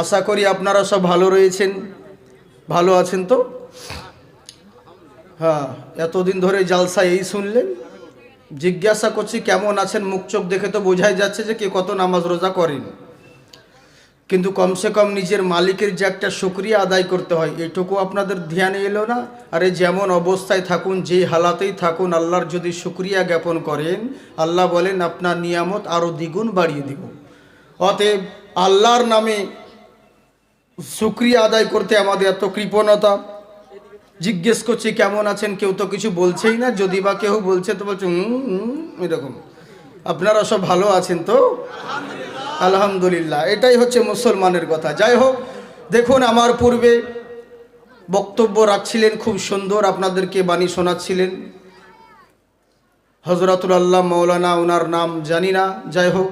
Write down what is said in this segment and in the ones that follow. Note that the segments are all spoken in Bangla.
আশা করি আপনারা সব ভালো রয়েছেন। ভালো আছেন তো? হ্যাঁ এতদিন ধরে জালসা এই শুনলেন। জিজ্ঞাসা করছি, কেমন আছেন? মুখ চোখ দেখে তো বোঝাই যাচ্ছে যে কে কত নামাজ রোজা করেন। কিন্তু কমসে কম নিজের মালিকের যে একটা শুক্রিয়া আদায় করতে হয়, এটুকু আপনাদের ধ্যানে এলো না? আরে, যেমন অবস্থায় থাকুন, যে হালাতেই থাকুন, আল্লাহর যদি শুক্রিয়া জ্ঞাপন করেন, আল্লাহ বলেন, আপনার নিয়ামত আরও দ্বিগুণ বাড়িয়ে দিব। অতএব আল্লাহর নামে শুক্রিয়া আদায় করতে আমাদের এত কৃপণতা। জিজ্ঞেস করছি, কেমন আছেন? কেউ তো কিছু বলছেই না। যদি বা কেউ বলছে, তো বলছে এরকম। আপনারা সব ভালো আছেন তো? আলহামদুলিল্লাহ। এটাই হচ্ছে মুসলমানের কথা। যাই হোক, দেখুন, আমার পূর্বে বক্তব্য রাখছিলেন খুব সুন্দর, আপনাদেরকে বাণী শোনাচ্ছিলেন। হজরতুল আল্লাহ মৌলানা ওনার নাম জানি না। যাই হোক,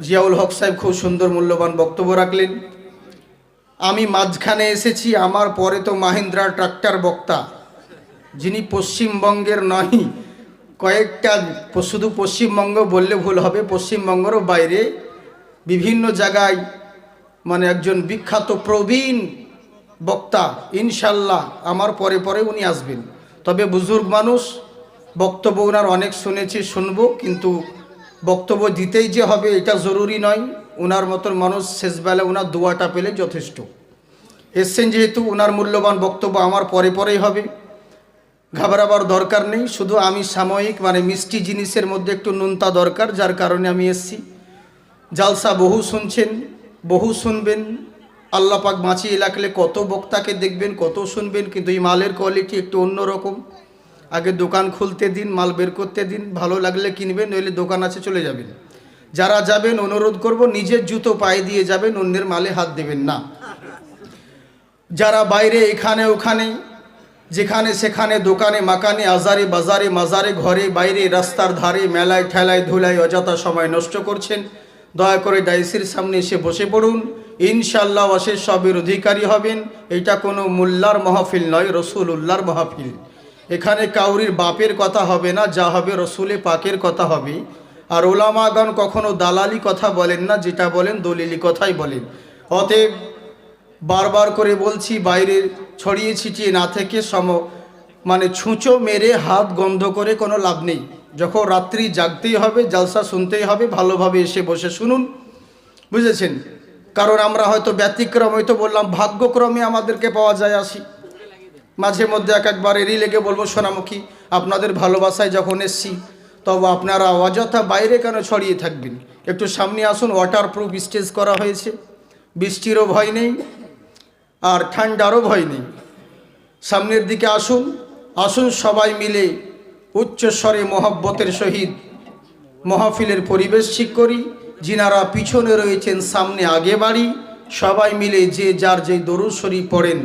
জিয়াউল হক সাহেব খুব সুন্দর, মূল্যবান বক্তব্য রাখলেন। আমি মাঝখানে এসেছি, আমার পরে তো মাহিন্দ্রা ট্রাক্টর বক্তা। যিনি পশ্চিমবঙ্গের নয় কয়েকটা শুধু পশ্চিমবঙ্গ বললে ভুল হবে, পশ্চিমবঙ্গেরও বাইরে বিভিন্ন জায়গায় মানে একজন বিখ্যাত প্রবীণ বক্তা, ইনশাল্লাহ আমার পরে পরে উনি আসবেন। তবে বুজুর্গ মানুষ, বক্তব্য ওনার অনেক শুনেছি, শুনব, কিন্তু বক্তব্য দিতেই যে হবে এটা জরুরি নয়। ওনার মতন মানুষ শেষবেলা ওনার দোয়াটা পেলে যথেষ্ট। এসছেন যেহেতু ওনার মূল্যবান বক্তব্য আমার পরে পরেই হবে। ঘাবড়াবার দরকার নেই, শুধু আমি সাময়িক মানে মিষ্টি জিনিসের মধ্যে একটু নুনতা দরকার, যার কারণে আমি এসছি। জালসা বহু শুনছেন, বহু শুনবেন। আল্লাহ পাক বাঁচিয়ে রাখলে কত বক্তাকে দেখবেন, কত শুনবেন, কিন্তু এই মালের কোয়ালিটি একটু অন্যরকম। আগে দোকান খুলতে দিন, মাল বের করতে দিন, ভালো লাগলে কিনবেন, নইলে দোকান আছে চলে যাবেন। যারা যাবেন, অনুরোধ করব নিজের জুতো পায়ে দিয়ে যাবেন, অন্যের মালে হাত দেবেন না। যারা বাইরে এখানে, ওখানে, যেখানে, সেখানে, দোকানে, মাকানে, আজারে, বাজারে, মাজারে, ঘরে, বাইরে, রাস্তার ধারে, মেলায়, ঠেলায়, ধুলায়, অযথা সময় নষ্ট করছেন, দয়া করে ডাইসির সামনে এসে বসে পড়ুন। ইনশাল্লাহ অশেষ সবের অধিকারী হবেন। এটা কোনো মোল্লার মাহফিল নয় রসুল উল্লার মাহফিল। এখানে কাউরির বাপের কথা হবে না, যা হবে রসুলে পাকের কথা হবে। আর ওলামাগণ কখনো দালালি কথা বলেন না, যেটা বলেন দলিলি কথাই বলেন। অতএব বারবার করে বলছি, বাইরে ছড়িয়ে ছিটিয়ে না থেকে সম মানে ছুঁচো মেরে হাত গন্ধ করে কোনো লাভ নেই। যখন রাত্রি জাগতেই হবে, জালসা শুনতেই হবে, ভালোভাবে এসে বসে শুনুন। বুঝেছেন? কারণ আমরা হয়তো ব্যতিক্রম হয়তো বললাম, ভাগ্যক্রমে আমাদেরকে পাওয়া যায় আসি। মাঝে মধ্যে এক একবার এরই লেগে বলব, সোনামুখী, আপনাদের ভালোবাসায় যখন এসছি তবে আপনারা অযথা বাইরে কেন ছড়িয়ে থাকবেন? একটু সামনে আসুন ওয়াটার প্রুফ স্টেজ করা হয়েছে। বৃষ্টিরও ভয় নেই, আর ঠান্ডারও ভয় নেই। সামনের দিকে আসুন আসুন সবাই মিলে উচ্চস্বরে মহব্বতের সহিত মহাফিলের পরিবেশ ঠিক করি। যিনারা পিছনে রয়েছেন, সামনে আগে বাড়ি, সবাই মিলে যে যার যে দরুদ শরীফ পড়েন,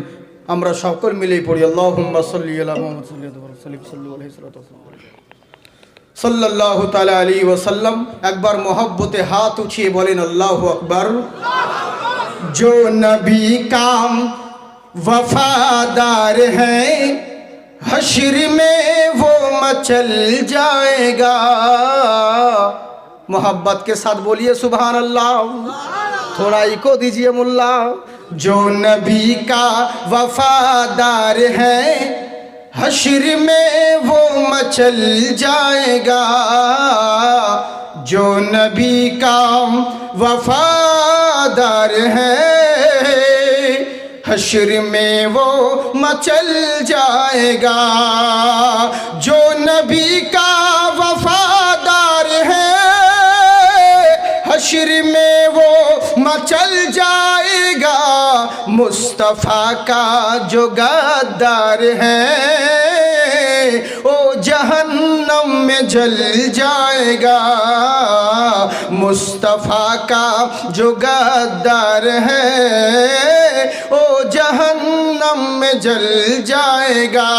আমরা সকল মিলে পড়ি। আল্লাহ সাল্লি আলা মুহাম্মদ সাল্লাল্লাহু আলাইহি صلی اللہ علیہ وسلم اکبر محبت ہاتھ اچھیے بولین اللہ اکبر جو نبی کام وفادار ہیں حشر میں وہ مچل جائے گا محبت کے ساتھ بولیے سبحان اللہ تھوڑا کو دیجیے ملا جو نبی کا وفادار ہے حشر میں وہ مچل جائے گا، جو نبی کا وفادار ہے۔ حشر میں وہ مچل جائے گا، جو نبی کا وفادار ہے۔ حشر میں وہ مچل جائے مصطفیٰ کا جو گدار ہے۔ او جہنم میں جل جائے گا۔ मुस्तफ़ा का जो गद्दार है ओ जहन्नम जहन्नम में जल जाएगा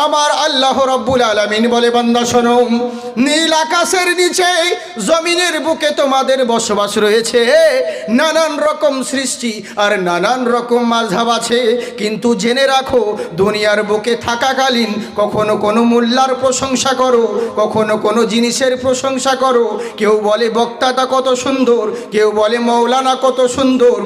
আমার আল্লাহ রব্বুল আলামিন বলে বান্দা শোনো নীল আকাশের নিচে জমিনের বুকে তোমাদের বসবাস রয়েছে নানান রকম সৃষ্টি আর নানান রকম মাঝহাব আছে কিন্তু জেনে রাখো দুনিয়ার বুকে থাকাকালীন কখনো কোনো মোল্লার প্রশংসা করো কখনো কোনো জিনিসের প্রশংসা করো কেউ বলে বক্তাটা কত সুন্দর কেউ বলে মৌলানা কত সুন্দর।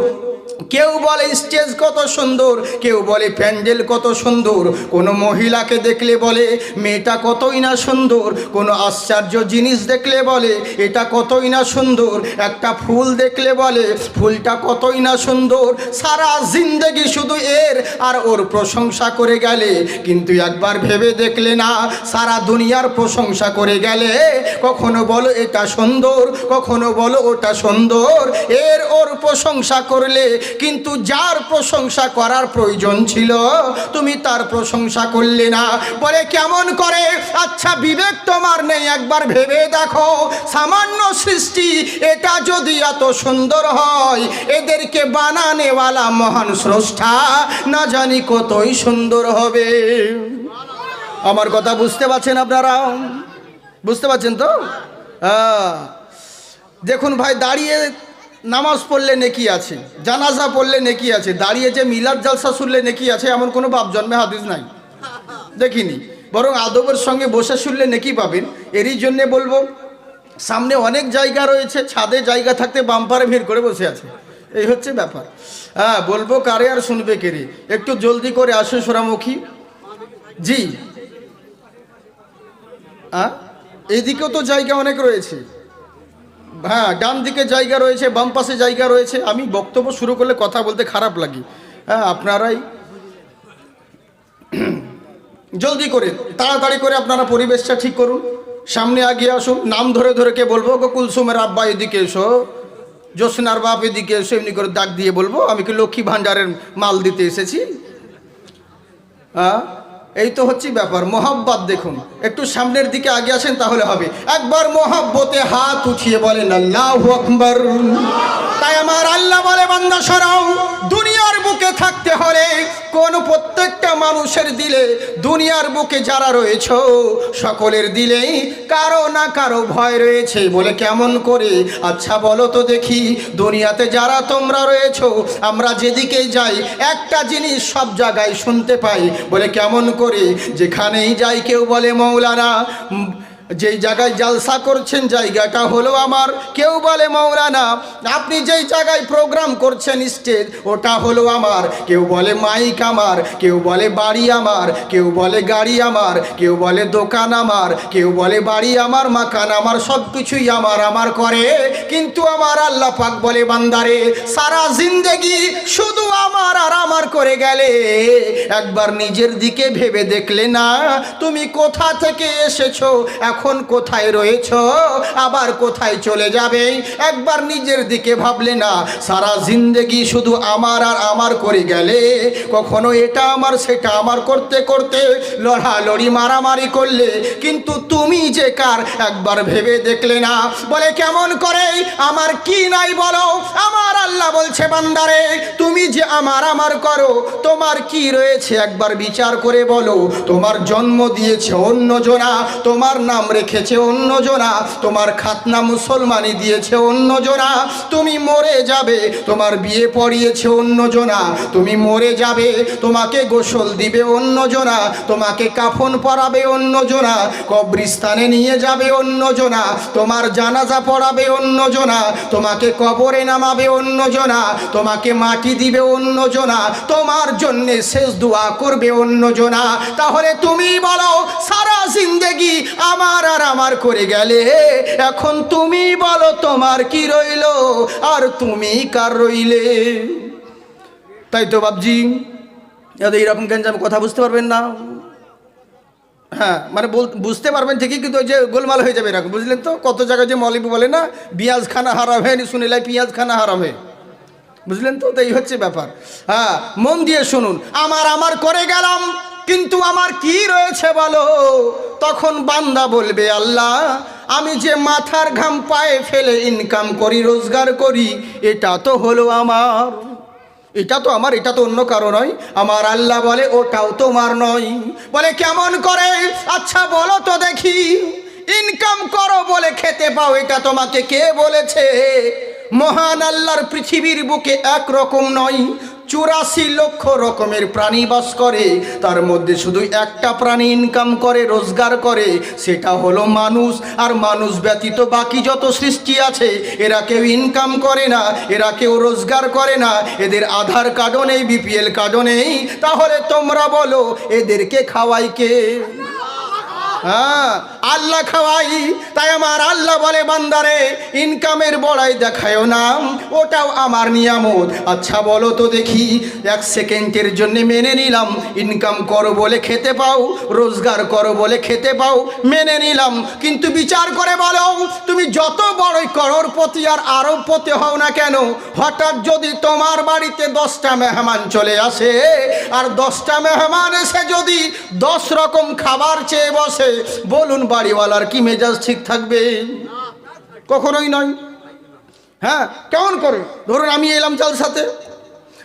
কেউ বলে স্টেজ কত সুন্দর, কেউ বলে প্যান্ডেল কত সুন্দর। কোনো মহিলাকে দেখলে বলে, মেয়েটা কতই না সুন্দর। কোনো আশ্চর্য জিনিস দেখলে বলে, এটা কতই না সুন্দর। একটা ফুল দেখলে বলে, ফুলটা কতই না সুন্দর। সারা জিন্দেগি শুধু এর আর ওর প্রশংসা করে গেলে। কিন্তু একবার ভেবে দেখলে না, সারা দুনিয়ার প্রশংসা করে গেলে। কখনো বলো, এটা সুন্দর। কখনো বলো, ওটা সুন্দর। এর ওর প্রশংসা করলে কিন্তু যার প্রশংসা করার প্রয়োজন ছিল, তুমি তার প্রশংসা করলে না। বলে কেমন করে? আচ্ছা বিবেক তোমার নেই, একবার ভেবে দেখো। সামান্য সৃষ্টি, এটা যদি এত সুন্দর হয়, এদেরকে বানানেওয়ালা মহান স্রষ্টা না জানি কতই সুন্দর হবে। আমার কথা বুঝতে পারছেন আপনারা? বুঝতে পারছেন তো? হ্যাঁ। দেখুন ভাই, দাঁড়িয়ে নামাজ পড়লে নেকি আছে, জানাজা পড়লে নেকি আছে দাঁড়িয়ে যে মিলাদ জালসা শুনলে নেকি আছে, এমন কোনো বাপ জন্মে হাদিস নাই। দেখিনি। বরং আদবের সঙ্গে বসে শুনলে নেকি পাবেন। এরই জন্যে বলব, সামনে অনেক জায়গা রয়েছে, ছাদে জায়গা থাকতে বাম্পারে ভিড় করে বসে আছে। এই হচ্ছে ব্যাপার। হ্যাঁ বলব কারে আর শুনবে কেরে একটু জলদি করে আসুন সোরামুখী জি। এইদিকেও তো জায়গা অনেক রয়েছে। হ্যাঁ ডান দিকে জায়গা রয়েছে, বাম পাশে জায়গা রয়েছে। আমি বক্তব্য শুরু করলে কথা বলতে খারাপ লাগে। হ্যাঁ আপনারাই জলদি করে, তাড়াতাড়ি করে আপনারা পরিবেশটা ঠিক করুন। সামনে আগিয়ে আসুন। নাম ধরে ধরে কে বলব? কুলসুমের আব্বা এদিকে এসো। জোসনার বাপ এদিকে এসো, এমনি করে ডাক দিয়ে বলব। আমি কি লক্ষ্মী ভাণ্ডারের মাল দিতে এসেছি? হ্যাঁ এই তো হচ্ছে ব্যাপার, মোহাব্বত দেখুন। একটু সামনের দিকে আগে আসেন তাহলে হবে। একবার মোহাব্বতে হাত উঠিয়ে বলেন, আল্লাহ আকবর। তাই আমার আল্লাহ বলে, বান্দা সরাও, দুনিয়ার বুকে থাকতে হলে কোন প্রত্যেকটা মানুষের দিলে দুনিয়ার বুকে যারা রয়েছে, সকলের দিলেই কারও না কারও ভয় রয়েছে। বলে কেমন করে? আচ্ছা বলো তো দেখি, দুনিয়াতে যারা তোমরা রয়েছো, আমরা যেদিকে যাই, একটা জিনিস সব জায়গায় শুনতে পাই। বলে কেমন করে? যেখানেই যাই কেউ বলে, মৌলানা যেই জায়গায় জালসা করছেন জায়গাটা হলো আমার। কেউ বলে, মৌলানা, আপনি যেই জায়গায় প্রোগ্রাম করছেন স্টেজ ওটা হলো আমার। কেউ বলে মাইক আমার। কেউ বলে, বাড়ি আমার। কেউ বলে, গাড়ি আমার। কেউ বলে, দোকান আমার। কেউ বলে, বাড়ি আমার, মাকান আমার সব কিছুই আমার। আমার করে, কিন্তু আমার আল্লাহ পাক বলে, বান্দারে, সারা জিন্দেগি শুধু আমার আর আমার করে গেলে। একবার নিজের দিকে ভেবে দেখলে না, তুমি কোথা থেকে এসেছ? এখন কোথায় রয়েছ? আবার কোথায় চলে যাবে? একবার নিজের দিকে ভাবলে না, সারা জিন্দেগি শুধু আমার আর আমার করে গেলে। কখনো এটা আমার, সেটা আমার করতে করতে লড়ালড়ি, মারামারি করলে। কিন্তু তুমি যে কার, একবার ভেবে দেখলে না। বলে, কেমন করে? আমার কি নাই বলো? আমার আল্লাহ বলছে, বান্দারে, তুমি যে আমার আমার করো, তোমার কি রয়েছে? একবার বিচার করে বলো। তোমার জন্ম দিয়েছে অন্য জনা তোমার নাম রেখেছে অন্য জনা তোমার খাতনা মুসলমানি দিয়েছে অন্য জনা তুমি মরে যাবে তোমার বিয়ে পড়িয়েছে অন্য জনা তুমি মরে যাবে তোমাকে গোসল দিবে অন্য জনা তোমাকে কাফন পরাবে অন্য জনা কবরিস্তানে নিয়ে যাবে অন্য জনা তোমার জানাজা পড়াবে অন্য জনা তোমাকে কবরে নামাবে অন্য জনা তোমাকে মাটি দিবে অন্য জনা তোমার জন্যে শেষ দোয়া করবে অন্য জনা তাহলে তুমি বলো সারা জিন্দেগি আমার আর আমার করে গেলে? এখন তুমি বলো তোমার কি রইল? আর তুমি কার রইলে? তাই তো বাবজি এইরকম গেঞ্জাম কথা বুঝতে পারবেন না। হ্যাঁ মানে বুঝতে পারবেন ঠিকই, কিন্তু ওই যে গোলমাল হয়ে যাবে এরকম, বুঝলেন তো? কত জায়গায় যে মলিব বলে না, পিঁয়াজ খানা হারাম হে শুনিলাই পিঁয়াজ খানা হারাম বুঝলেন তো? তো এই হচ্ছে ব্যাপার। হ্যাঁ মন দিয়ে শুনুন, আমার আমার করে গেলাম, কিন্তু আমার কি রয়েছে বলো? তখন বান্দা বলবে, আল্লাহ, আমি যে মাথার ঘাম পায়ে ফেলে ইনকাম করি, রোজগার করি, এটা তো হলো আমার। এটা তো আমার, এটা তো অন্য কারও নয়। আমার আল্লাহ বলে, ওটাও তোমার নয়। বলে, কেমন করে? আচ্ছা বলো তো দেখি। ইনকাম করো বলে খেতে পাও, এটা তোমাকে কে বলেছে? মহান আল্লাহর পৃথিবীর বুকে এক রকম নয়। চুরাশি লক্ষ রকমের প্রাণী বাস করে। তার মধ্যে শুধু একটা প্রাণী ইনকাম করে, রোজগার করে, সেটা হলো মানুষ। আর মানুষ ব্যতীত বাকি যত সৃষ্টি আছে, এরা কেউ ইনকাম করে না, এরা কেউ রোজগার করে না। এদের আধার কার্ডও নেই বিপিএল কার্ডও নেই। তাহলে তোমরা বলো, এদেরকে খাওয়াই কে? হ্যাঁ আল্লাহ খাওয়াই। তাই আমার আল্লাহ বলে, বান্দারে ইনকামের বড়াই দেখায়ও না। ওটাও আমার নিয়ামত। আচ্ছা বলো তো দেখি, এক সেকেন্ডের জন্য মেনে নিলাম ইনকাম করো বলে খেতে পাও, রোজগার করো বলে খেতে পাও, মেনে নিলাম। কিন্তু বিচার করে বলো, তুমি যত বড়ই করোরপতি আর আরবপতি হও না কেন, হঠাৎ যদি তোমার বাড়িতে দশটা মেহমান চলে আসে, আর দশটা মেহমান এসে যদি দশ রকম খাবার চেয়ে বসে, বলুন বাড়িওয়ালার কি মেজাজ ঠিক থাকবে? কখনোই নয়। হ্যাঁ কেমন করে? ধরুন আমি এলাম চাল সাথে।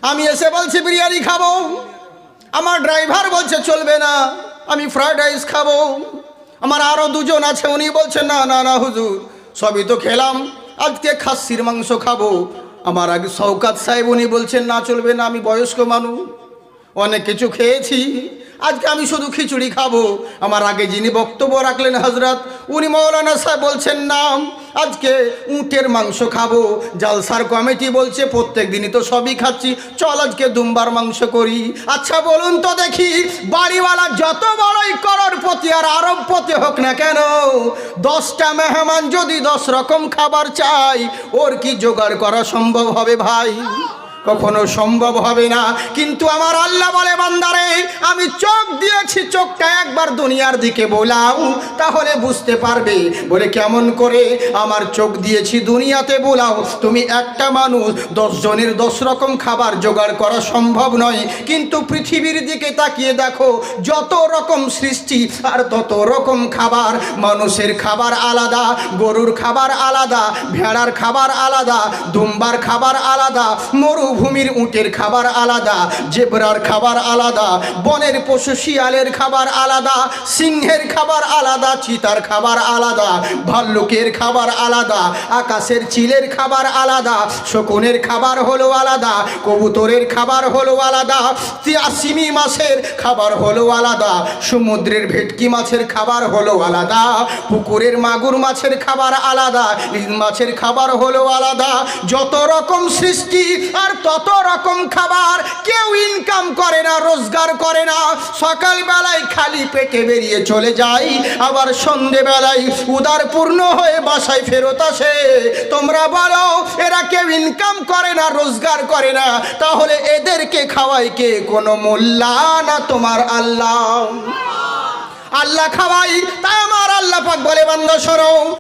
আমি এসে বলছি, বিরিয়ানি খাব? আমার ড্রাইভার বলছে, চলবে না। আমি ফ্রাইড রাইস খাব। আমার আরও দুজন আছে, উনি বলছেন না না না, হুজুর, সবই তো খেলাম। আজকে খাসির মাংস খাব। আমার আগে শওকাত সাহেব উনি বলছেন, না, চলবে না, আমি বয়স্ক মানুষ। অনেক কিছু খেয়েছি। আজকে আমি শুধু খিচুড়ি খাব। আমার আগে যিনি বক্তব্য রাখলেন হজরত উনি মৌলানা সাহেব বলছেন, নাম, আজকে উটের মাংস খাব। জালসার কমিটি বলছে, প্রত্যেক দিনই তো সবই খাচ্ছি। চল আজকে দুম্বার মাংস করি। আচ্ছা বলুন তো দেখি, বাড়িওয়ালা যত বড়ই করর প্রতি আর আরব প্রতি হোক না কেন, দশটা মেহমান যদি দশ রকম খাবার চাই ওর কি জোগাড় করা সম্ভব হবে ভাই? কখনো সম্ভব হবে না। কিন্তু আমার আল্লাহ বলে, বান্দারে, আমি চোখ দিয়েছি, চোখটা একবার দুনিয়ার দিকে বোলাও, তাহলে বুঝতে পারবে। বলে, কেমন করে? আমার চোখ দিয়েছি দুনিয়াতে বোলাও। তুমি একটা মানুষ দশ জনের দশ রকম খাবার জোগাড় করা সম্ভব নয়। কিন্তু পৃথিবীর দিকে তাকিয়ে দেখো, যত রকম সৃষ্টি আর তত রকম খাবার, মানুষের খাবার আলাদা, গরুর খাবার আলাদা, ভেড়ার খাবার আলাদা, দুম্বার খাবার আলাদা মরুভূমির উটের খাবার আলাদা, জেবরার খাবার আলাদা, বনের পশু শিয়ালের খাবার আলাদা, সিংহের খাবার আলাদা, চিতার খাবার আলাদা, ভাল্লুকের খাবার আলাদা, আকাশের চিলের খাবার আলাদা, শকুনের খাবার হলো আলাদা, কবুতরের খাবার হলো আলাদা সিমি মাছের খাবার হলো আলাদা, সমুদ্রের ভেটকি মাছের খাবার হলো আলাদা, পুকুরের মাগুর মাছের খাবার আলাদা মাছের খাবার হলো আলাদা, যত রকম সৃষ্টি আর তত রকম খাবার কেউ ইনকাম করে না, রোজগার করে না। সকালবেলায় খালি পেটে বেরিয়ে চলে যায় আবার সন্ধেবেলায় উদার পূর্ণ হয়ে বাসায় ফেরত আসে। তোমরা বলো, এরা কেউ ইনকাম করে না, রোজগার করে না। তাহলে এদেরকে খাওয়াই কে? কোনো মোল্লা না তোমার আল্লাহ? আল্লাহ খাওয়াই তা আমার আল্লাহ পাক বলে বান্ধব সরো